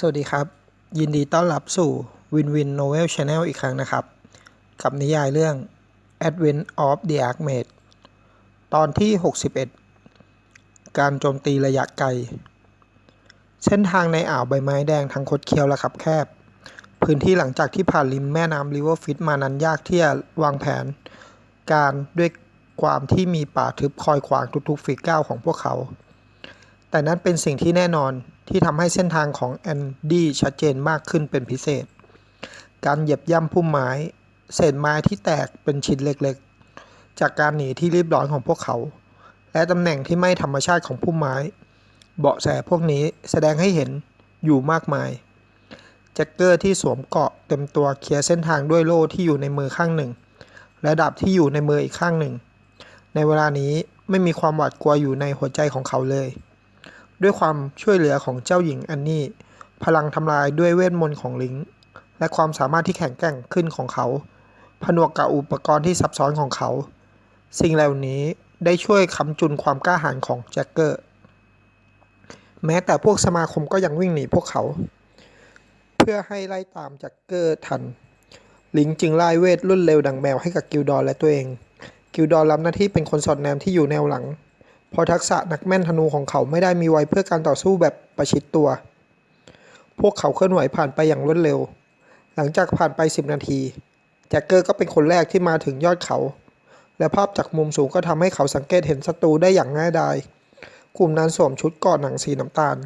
สวัสดีครับ ยินดีต้อนรับสู่ Win Win Novel Channel อีกครั้งนะครับ กับนิยายเรื่อง Advent of the Archmage ตอนที่ 61 การโจมตีระยะไกล เส้นทางในอ่าวใบไม้แดงทั้งคดเคี้ยวและขับแคบ พื้นที่หลังจากที่ผ่านริมแม่น้ำริเวอร์ฟิตมานั้นยากที่จะวางแผน การด้วยความที่มีป่าทึบคอยขวางทุกๆฝีก้าวของพวกเขา แต่นั้นเป็นสิ่งที่แน่นอน ที่ทำให้เส้นทางของแอนดี้ชัดเจนมากขึ้นเป็นพิเศษ การเหยียบย่ำพุ่มไม้ เศษไม้ที่แตกเป็นชิ้นเล็กๆ จากการหนีที่รีบร้อนของพวกเขา และตำแหน่งที่ไม่ธรรมชาติของพุ่มไม้ เบาะแสพวกนี้แสดงให้เห็นอยู่มากมายแจ็คเกอร์ที่สวมเกาะเต็มตัวเคลียร์เส้นทางด้วยโล่ที่อยู่ในมือข้างหนึ่ง และดาบที่อยู่ในมืออีกข้างหนึ่ง ในเวลานี้ไม่มีความหวาดกลัวอยู่ในหัวใจของเขาเลย ด้วยความช่วยเหลือของเจ้าหญิงอันนี่ พลังทำลายด้วยเวทมนต์ของลิงก์และความสามารถที่แข็งแกร่งขึ้นของเขา ผนวกกับอุปกรณ์ที่ซับซ้อนของเขา สิ่งเหล่านี้ได้ช่วยค้ำจุนความกล้าหาญของแจ็คเกอร์ แม้แต่พวกสมาคมก็ยังวิ่งหนีพวกเขา เพื่อให้ไล่ตามแจ็คเกอร์ทัน ลิงก์จึงไล่เวทรุ่นเร็วดังแมวให้กับกิลดอร์และตัวเอง กิลดอร์รับหน้าที่เป็นคนสอดแนมที่อยู่แนวหลัง เพราะทักษะนักแม่นธนูของเขาไม่ได้มีไว้เพื่อการต่อสู้แบบประชิดตัว พวกเขาเคลื่อนไหวผ่านไปอย่างรวดเร็ว หลังจากผ่านไป 10 นาที แจ็คเกอร์ก็เป็นคนแรกที่มาถึงยอดเขา และภาพจากมุมสูงก็ทำให้เขาสังเกตเห็นศัตรูได้อย่างง่ายดาย กลุ่มนั้นสวมชุดกราะหนังสีน้ำตาล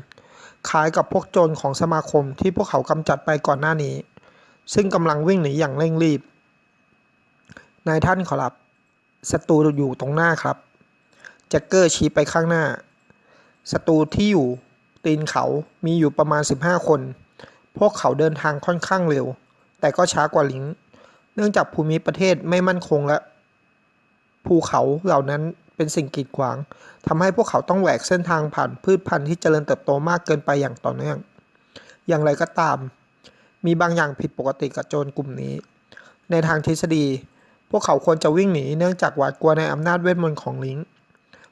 คล้ายกับพวกโจรของสมาคมที่พวกเขากำจัดไปก่อนหน้านี้ ซึ่งกำลังวิ่งหนีอย่างเร่งรีบ นายท่านขอรับศัตรูอยู่ตรงหน้าครับ จ็คเกอร์ชี้ไปข้างหน้า ศัตรูที่อยู่ตีนเขามีอยู่ประมาณ 15 คน พวกเขาเดินทางค่อนข้างเร็ว แต่ก็ช้ากว่าลิง เนื่องจากภูมิประเทศไม่มั่นคงและ ภูเขาเหล่านั้นเป็นสิ่งกีดขวางทำให้พวกเขาต้องแหวกเส้นทางผ่านพืชพันธุ์ที่เจริญเติบโตมากเกินไปอย่างต่อเนื่อง อย่างไรก็ตาม มีบางอย่างผิดปกติกับโจรกลุ่มนี้ ในทางทฤษฎี พวกเขาควรจะวิ่งหนีเนื่องจากหวาดกลัวในอำนาจเวทมนต์ของลิงก์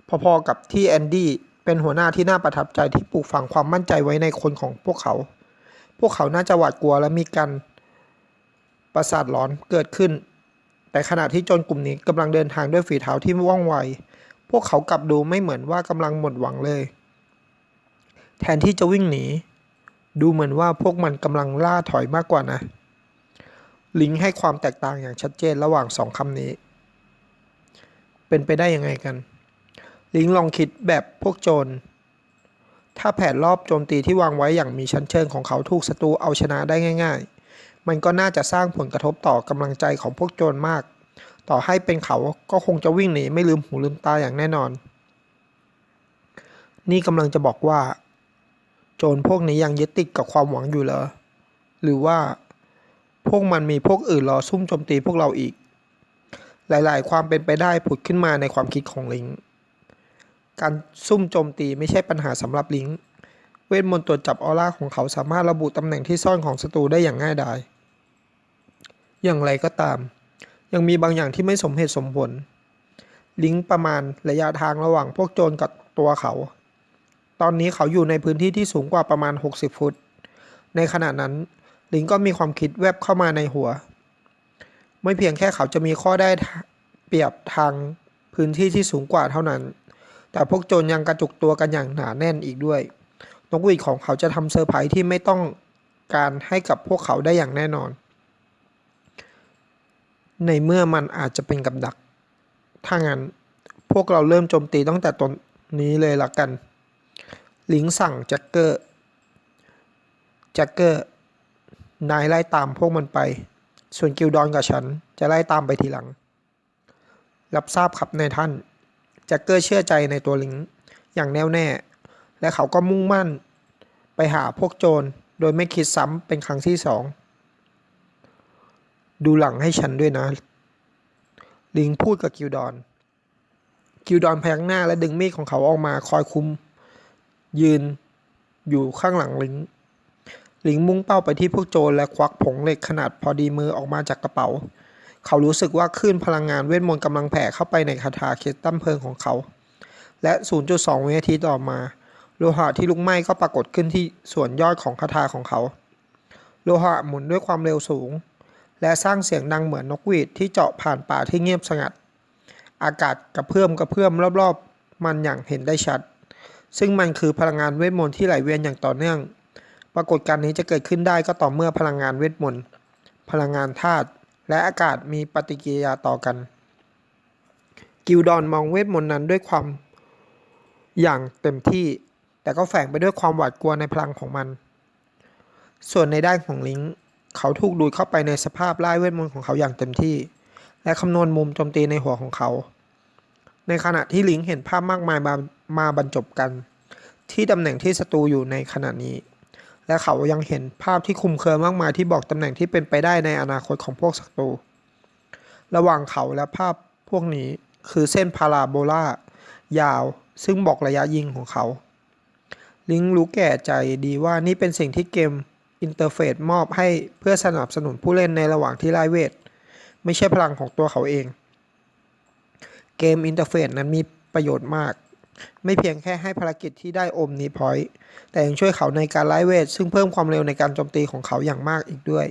พอๆกับที่แอนดี้เป็นหัวหน้าที่น่าประทับใจที่ปลูกฝังความมั่นใจไว้ในคนของพวกเขา พวกเขาน่าจะหวาดกลัวและมีการประสาทหลอนเกิดขึ้น แต่ขณะที่โจรกลุ่มนี้กำลังเดินทางด้วยฝีเท้าที่ว่องไว พวกเขากลับดูไม่เหมือนว่ากำลังหมดหวังเลย แทนที่จะวิ่งหนี ดูเหมือนว่าพวกมันกำลังล่าถอยมากกว่านะ ลิงให้ความแตกต่างอย่างชัดเจนระหว่างสองคำนี้ เป็นไปได้ยังไงกัน ลิงลองคิดแบบพวกโจร ถ้าแผนรอบโจมตีที่วางไว้อย่างมีชั้นเชิงของเขาถูกศัตรูเอาชนะได้ง่าย ๆ มันก็น่าจะสร้างผลกระทบต่อกำลังใจของพวกโจรมาก ต่อให้เป็นเขาก็คงจะวิ่งหนีไม่ลืมหูลืมตาอย่างแน่นอน นี่กำลังจะบอกว่า โจรพวกนี้ยังยึดติดกับความหวังอยู่เหรอ หรือว่า พวกมันมีพวกอื่นรอซุ่มโจมตีพวกเราอีก หลายๆ ความเป็นไปได้ผุดขึ้นมาในความคิดของลิง การซุ่มโจมตีไม่ใช่ปัญหาสำหรับลิงก์เวทมนต์ตรวจจับออร่าของเขาสามารถระบุตำแหน่งที่ซ่อนของศัตรูได้อย่างง่ายดาย อย่างไรก็ตาม ยังมีบางอย่างที่ไม่สมเหตุสมผล ลิงก์ประมาณระยะทางระหว่างพวกโจรกับตัวเขา ตอนนี้เขาอยู่ในพื้นที่ที่สูงกว่าประมาณ 60 ฟุต ในขณะนั้น ลิงก็มีความคิดแวบเข้ามาในหัว ไม่เพียงแค่เขาจะมีข้อได้เปรียบทางพื้นที่ที่สูงกว่าเท่านั้น แต่พวกโจรยังกระจุกตัวกันอย่างหนาแน่นอีกด้วย นกหวีดของเขาจะทำเซอร์ไพรส์ที่ไม่ต้องการให้กับพวกเขาได้อย่างแน่นอน ในเมื่อมันอาจจะเป็นกับดัก ถ้างั้นพวกเราเริ่มโจมตีตั้งแต่ตอนนี้เลยละกัน ลิงสั่งแจ็คเกอร์ แจ็คเกอร์ นายไล่ตามพวกมันไป ส่วนกิลดอนกับฉันจะไล่ตามไปทีหลัง รับทราบครับนายท่าน แจ็คเกอร์เชื่อใจในตัวลิงอย่างแน่วแน่ และเขาก็มุ่งมั่น ไปหาพวกโจรโดยไม่คิดซ้ำเป็นครั้งที่สอง ดูหลังให้ฉันด้วยนะ ลิงพูดกับกิลดอน กิลดอนพยักหน้าและดึงมีดของเขาออกมาคอยคุม ยืนอยู่ข้างหลังลิงลิงมุ่งเป้าไปที่พวกโจรและควักผงเหล็กขนาดพอดีมือออกมาจากกระเป๋า เขารู้สึกว่าคลื่นพลังงานเวทมนต์กำลังแผ่เข้าไปในคาถาเคสตัมเพลิงของเขา และ 0.2 วินาทีต่อมา โลหะที่ลุกไหม้ก็ปรากฏขึ้นที่ส่วนยอดของคาถาของเขา โลหะหมุนด้วยความเร็วสูง และสร้างเสียงดังเหมือนนกหวีดที่เจาะผ่านป่าที่เงียบสงัด อากาศกระเพื่อมกระเพื่อมรอบๆ มันอย่างเห็นได้ชัด ซึ่งมันคือพลังงานเวทมนต์ที่ไหลเวียนอย่างต่อเนื่อง ปรากฏการณ์นี้จะเกิดขึ้นได้ก็ต่อเมื่อพลังงานเวทมนต์พลังงานธาตุ และอากาศมีปฏิกิริยาต่อกัน กิลดอนมองเวทมนต์นั้นด้วยความอย่างเต็มที่ แต่ก็แฝงไปด้วยความหวาดกลัวในพลังของมัน ส่วนในด้านของลิงเขาถูกดูดเข้าไปในสภาพไล่เวทมนต์ของเขาอย่างเต็มที่ และคำนวณมุมโจมตีในหัวของเขา ในขณะที่ลิงเห็นภาพมากมายมามาบรรจบกัน ที่ตำแหน่งที่ศัตรูอยู่ในขณะนี้ และเขายังเห็นภาพที่คุมเครือมากมายที่บอกตำแหน่งที่เป็นไปได้ในอนาคตของพวกศัตรู ระหว่างเขาและภาพพวกนี้คือเส้นพาราโบลายาว ซึ่งบอกระยะยิงของเขา ลิงรู้แก่ใจดีว่านี่เป็นสิ่งที่เกมอินเทอร์เฟซมอบให้เพื่อสนับสนุนผู้เล่นในระหว่างที่ไล่เวท ไม่ใช่พลังของตัวเขาเอง เกมอินเทอร์เฟซนั้นมีประโยชน์มาก ไม่เพียงแค่ให้ภารกิจที่ได้อมนีพอยต์แต่ยังช่วยเขาในการไล่เวท ซึ่งเพิ่มความเร็วในการโจมตีของเขาอย่างมากอีกด้วย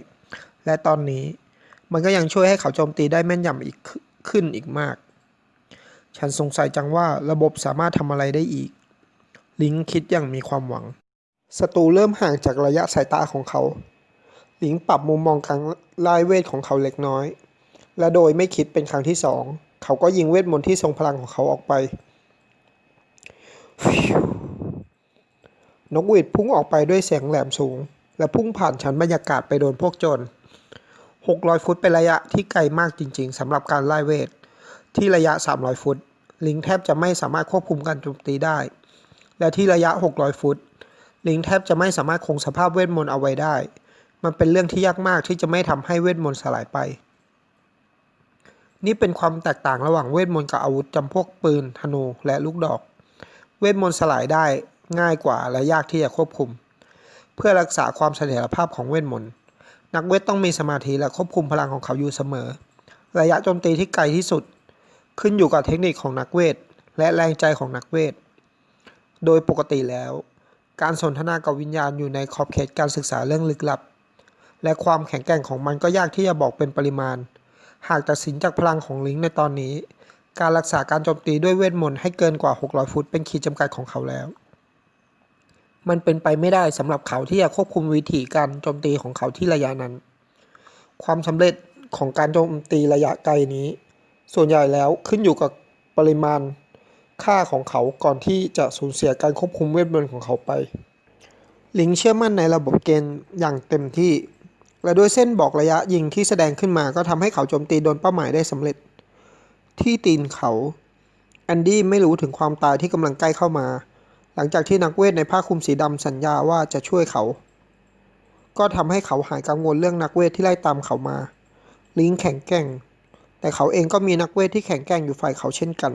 และตอนนี้มันก็ยังช่วยให้เขาโจมตีได้แม่นยำอีกขึ้นอีกมาก ฉันสงสัยจังว่าระบบสามารถทำอะไรได้อีก ลิงคิดอย่างมีความหวังศัตรูเริ่มห่างจากระยะสายตาของเขาลิงปรับมุมมองการไล่เวทของเขาเล็กน้อย และโดยไม่คิดเป็นครั้งที่สอง เขาก็ยิงเวทมนต์ที่ทรงพลังของเขาออกไป นกหวีดพุ่งออกไปด้วยเสียงแหลมสูง และพุ่งผ่านชั้นบรรยากาศไปโดนพวกโจร 600 ฟุตเป็นระยะที่ไกลมากจริง ๆสำหรับการไล่เวท ที่ระยะ 300 ฟุต ลิงแทบจะไม่สามารถควบคุมการโจมตีได้ และที่ระยะ 600 ฟุต ลิงแทบจะไม่สามารถคงสภาพเวทมนต์เอาไว้ได้ มันเป็นเรื่องที่ยากมากที่จะไม่ทำให้เวทมนต์สลายไปนี่เป็นความแตกต่างระหว่างเวทมนต์กับอาวุธจำพวกปืนธนูและลูกดอก เวทมนต์สลายได้ง่ายกว่าและยากที่จะควบคุม เพื่อรักษาความเสถียรภาพของเวทมนต์นักเวทต้องมีสมาธิและควบคุมพลังของเขาอยู่เสมอ ระยะโจมตีที่ไกลที่สุด ขึ้นอยู่กับเทคนิคของนักเวท และแรงใจของนักเวท โดยปกติแล้ว การสนทนากับวิญญาณอยู่ในขอบเขตการศึกษาเรื่องลึกลับ และความแข็งแกร่งของมันก็ยากที่จะบอกเป็นปริมาณ หากตัดสินจากพลังของลิงในตอนนี้ การรักษาการโจมตีด้วยเวทมนต์ให้เกินกว่า 600 ฟุต เป็นขีดจำกัดของเขาแล้ว มันเป็นไปไม่ได้สำหรับเขาที่จะควบคุมวิธีการโจมตีของเขาที่ระยะนั้น ความสำเร็จของการโจมตีระยะไกลนี้ ส่วนใหญ่แล้วขึ้นอยู่กับปริมาณค่าของเขาก่อนที่จะสูญเสียการควบคุมเวทมนต์ของเขาไป ลิงเชื่อมั่นในระบบเกณฑ์อย่างเต็มที่ และด้วยเส้นบอกระยะยิงที่แสดงขึ้นมาก็ทำให้เขาโจมตีโดนเป้าหมายได้สำเร็จ ที่ตีนเขา แอนดี้ไม่รู้ถึงความตายที่กำลังใกล้เข้ามา หลังจากที่นักเวทในผ้าคลุมสีดำสัญญาว่าจะช่วยเขา ก็ทำให้เขาหายกังวลเรื่องนักเวทที่ไล่ตามเขามา ลิงแข็งแกร่ง แต่เขาเองก็มีนักเวทที่แข็งแกร่งอยู่ฝ่ายเขาเช่นกัน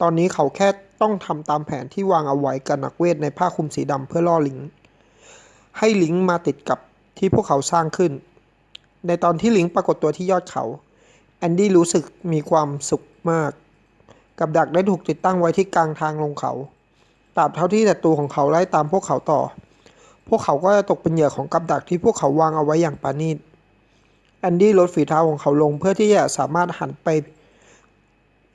ตอนนี้เขาแค่ต้องทำตามแผนที่วางเอาไว้กับนักเวทในผ้าคลุมสีดำเพื่อล่อลิง ให้ลิงมาติดกับที่พวกเขาสร้างขึ้น ในตอนที่ลิงปรากฏตัวที่ยอดเขา แอนดี้รู้สึกมีความสุขมาก กับดักได้ถูกติดตั้งไว้ที่กลางทางลงเขาตราบเท่าที่ศัตรูของเขาไล่ตามพวกเขาต่อ พวกเขาก็จะตกเป็นเหยื่อของกับดักที่พวกเขาวางเอาไว้อย่างปานีตแอนดี้ลดฝีเท้าของเขาลงเพื่อที่จะสามารถหันไป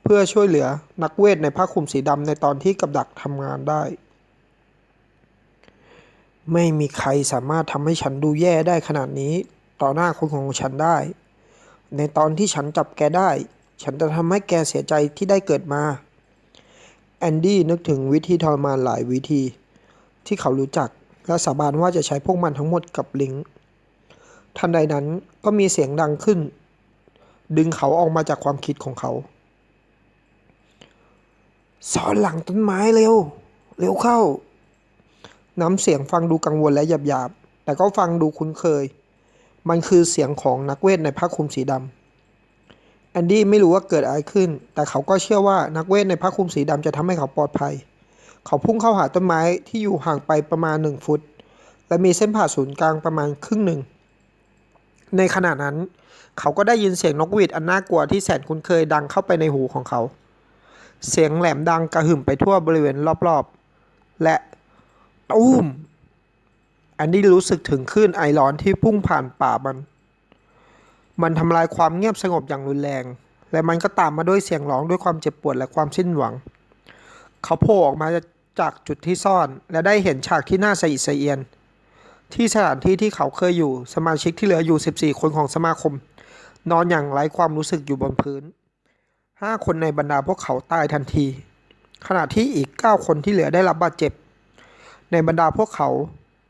เพื่อช่วยเหลือนักเวทในผ้าคลุมสีดำในตอนที่กับดักทำงานได้ ไม่มีใครสามารถทำให้ฉันดูแย่ได้ขนาดนี้ ต่อหน้าคนของฉันได้ ในตอนที่ฉันจับแกได้ ฉันจะทำให้แกเสียใจที่ได้เกิดมา แอนดี้นึกถึงวิธีทรมานหลายวิธี ที่เขารู้จักและสาบานว่าจะใช้พวกมันทั้งหมดกับลิงทันใดนั้นก็มีเสียงดังขึ้น ดึงเขาออกมาจากความคิดของเขาสอนหลังต้นไม้เร็ว เร็วเข้า น้ำเสียงฟังดูกังวลและหยาบๆ แต่ก็ฟังดูคุ้นเคย มันคือเสียงของนักเวทในผ้าคลุมสีดำแอนดี้ไม่รู้ว่าเกิดอะไรขึ้น แต่เขาก็เชื่อว่านักเวทในผ้าคลุมสีดำจะทำให้เขาปลอดภัย เขาพุ่งเข้าหาต้นไม้ที่อยู่ห่างไปประมาณหนึ่งฟุต และมีเส้นผ่าศูนย์กลางประมาณครึ่งหนึ่ง ในขณะนั้น เขาก็ได้ยินเสียงนกหวีดอันน่ากลัวที่แสนคุ้นเคยดังเข้าไปในหูของเขา เสียงแหลมดังกระหึ่มไปทั่วบริเวณรอบๆ และตุ้ม นดี้รู้สึกถึงคลื่นไอร้อนที่พุ่งผ่านป่ามัน มันทำลายความเงียบสงบอย่างรุนแรง และมันก็ตามมาด้วยเสียงร้องด้วยความเจ็บปวดและความสิ้นหวัง เขาโผล่ออกมาจากจุดที่ซ่อน และได้เห็นฉากที่น่าสะอิดสะเอียน ที่สถานที่ที่เขาเคยอยู่สมาชิกที่เหลืออยู่ 14 คนของสมาคม นอนอย่างไร้ความรู้สึกอยู่บนพื้นห้าคนในบรรดาพวกเขาตายทันที ขณะที่อีก 9 คนที่เหลือได้รับบาดเจ็บ ในบรรดาพวกเขา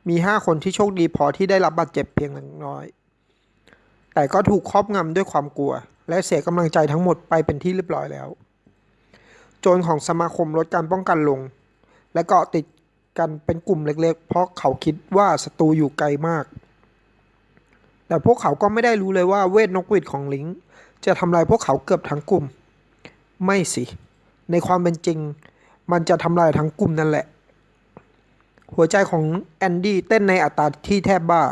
มี 5 คนที่โชคดีพอที่ได้รับบาดเจ็บเพียงเล็กน้อย แต่ก็ถูกครอบงำด้วยความกลัว และเสียกำลังใจทั้งหมดไปเป็นที่เรียบร้อยแล้ว โจรของสมาคมลดการป้องกันลง และเกาะติดกันเป็นกลุ่มเล็กๆ เพราะเขาคิดว่าศัตรูอยู่ไกลมาก แต่พวกเขาก็ไม่ได้รู้เลยว่าเวทนกหวีดของลิงจะทำลายพวกเขาเกือบทั้งกลุ่ม ไม่สิ ในความเป็นจริง มันจะทำลายทั้งกลุ่มนั่นแหละ หัวใจของแอนดี้เต้นในอัตราที่แทบบ้า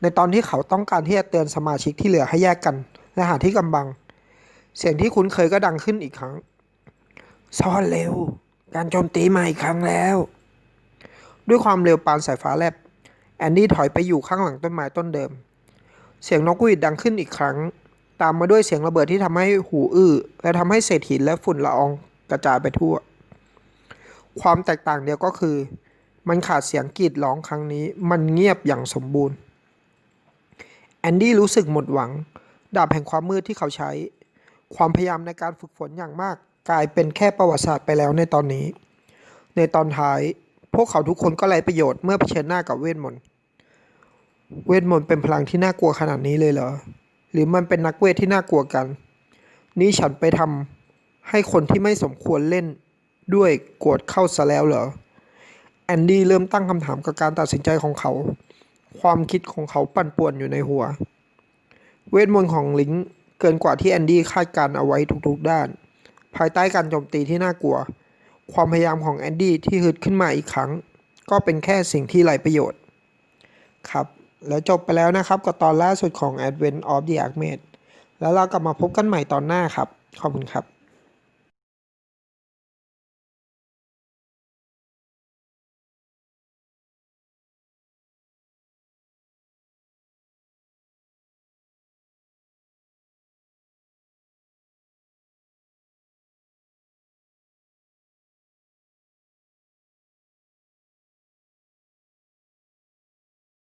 ในตอนที่เขาต้องการที่จะเตือนสมาชิกที่เหลือให้แยกกัน และหาที่กำบัง เสียงที่คุ้นเคยก็ดังขึ้นอีกครั้ง ซ่อนเร็ว การโจมตีมาอีกครั้งแล้ว ด้วยความเร็วปานสายฟ้าแลบ แอนดี้ถอยไปอยู่ข้างหลังต้นไม้ต้นเดิม เสียงนกหวีดดังขึ้นอีกครั้ง ตามมาด้วยเสียงระเบิดที่ทำให้หูอื้อและทำให้เศษหินและฝุ่นละอองกระจายไปทั่ว ความแตกต่างเดียวก็คือ มันขาดเสียงกรีดร้องครั้งนี้ มันเงียบอย่างสมบูรณ์ แอนดี้รู้สึกหมดหวัง ดาบแห่งความมืดที่เขาใช้ ความพยายามในการฝึกฝนอย่างมาก กลายเป็นแค่ประวัติศาสตร์ไปแล้วในตอนนี้ ในตอนท้าย พวกเขาทุกคนก็ไร้ประโยชน์เมื่อเผชิญหน้ากับเวทมนต์ เวทมนต์เป็นพลังที่น่ากลัวขนาดนี้เลยเหรอ หรือมันเป็นนักเวทที่น่ากลัวกัน นี่ฉันไปทำให้คนที่ไม่สมควรเล่นด้วยโกรธเข้าซะแล้วเหรอ แอนดี้เริ่มตั้งคำถามกับการตัดสินใจของเขา ความคิดของเขาปั่นป่วนอยู่ในหัว เวทมนต์ของลิงเกินกว่าที่แอนดี้คาดการเอาไว้ทุกๆด้าน ภายใต้การโจมตีที่น่ากลัว ความพยายามของแอนดี้ที่ฮึดขึ้นมาอีกครั้ง ก็เป็นแค่สิ่งที่ไร้ประโยชน์ ครับ แล้วจบไปแล้วนะครับกับตอนล่าสุดของ Advent of the Archmage แล้วเรากลับมาพบกันใหม่ตอนหน้าครับ ขอบคุณครับ